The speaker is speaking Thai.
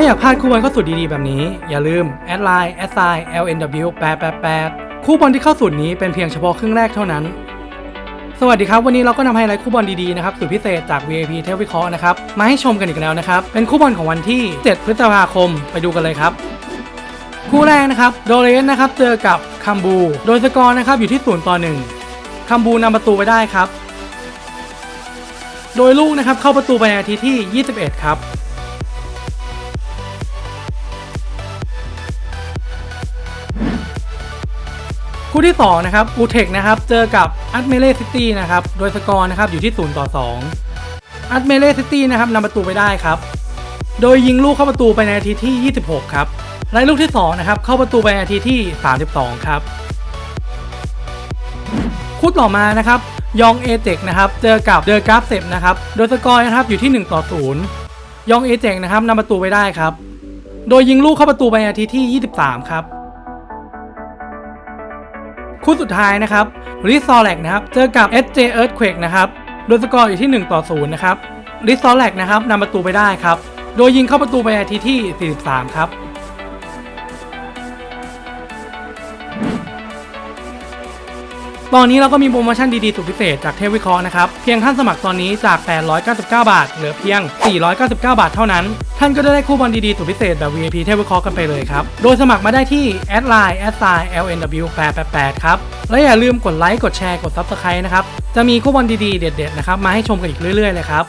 ไม่อยากพลาดคู่บอลเข้าสุดดีๆแบบนี้ อย่าลืมแอดไลน์แอดไซน์ LNW 888คู่บอลที่เข้าสุดนี้เป็นเพียงเฉพาะครึ่งแรกเท่านั้น สวัสดีครับ วันนี้เราก็นำไฮไลท์คู่บอลดีๆนะครับสุดพิเศษจาก VIP เทพวิเคราะห์นะครับมาให้ชมกันอีกแล้วนะครับ เป็นคู่บอลของวันที่ 7 พฤษภาคมไปดูกันเลยครับ คู่แรกนะครับโดเรนนะครับเจอกับคัมบู โดยสกอร์นะครับอยู่ที่0ต่อ1คัมบูนำประตูไปได้ครับ โดยลูกนะครับเข้าประตูไปในนาทีที่ 21 ครับ คู่ที่ 2 นะครับอูเทคนะครับ เจอกับอัตเมเลซิตี้นะครับ โดยสกอร์นะครับอยู่ที่ 0 ต่อ 2อัตเมเลซิตี้นะครับนำประตูไปได้ครับ โดยยิงลูกเข้าประตูไปในนาทีที่ 26 ครับ และลูกที่ 2 นะครับ เข้าประตูไปในนาทีที่ 32 ครับ คู่ต่อมานะครับยองเอเจกนะครับ เจอกับเดอะกราฟเซปนะครับ โดยสกอร์นะครับอยู่ที่ 1 ต่อ 0 ยองเอเจกนะครับนำประตูไปได้ครับ โดยยิงลูกเข้าประตูไปในนาทีที่ 23 ครับ คู่สุดท้ายนะครับริซอแลกนะครับเจอกับ SJ Earthquake นะครับโดยสกอร์อยู่ที่ 1 ต่อ 0 นะครับริซอแลกนะครับนำประตูไปได้ครับ โดยยิงเข้าประตูไปในนาทีที่ 43 ครับ ตอนนี้เราก็มีโปรโมชั่นดีๆสุดพิเศษจากเทพวิเคราะห์นะครับ เพียงท่านสมัครตอนนี้จาก 899 บาท เหลือเพียง 499 บาทเท่านั้น ท่านก็จะได้คู่บอลดีๆสุดพิเศษแบบ VIP เทพวิเคราะห์กันไปเลยครับ โดยสมัครมาได้ที่แอดไลน์แอดไซน์ LNW 888ครับ และอย่าลืมกดไลค์ กดแชร์ กด Subscribe นะครับ จะมีคู่บอลดีๆ เด็ดๆ นะครับ มาให้ชมกันอีกเรื่อยๆ เลยครับ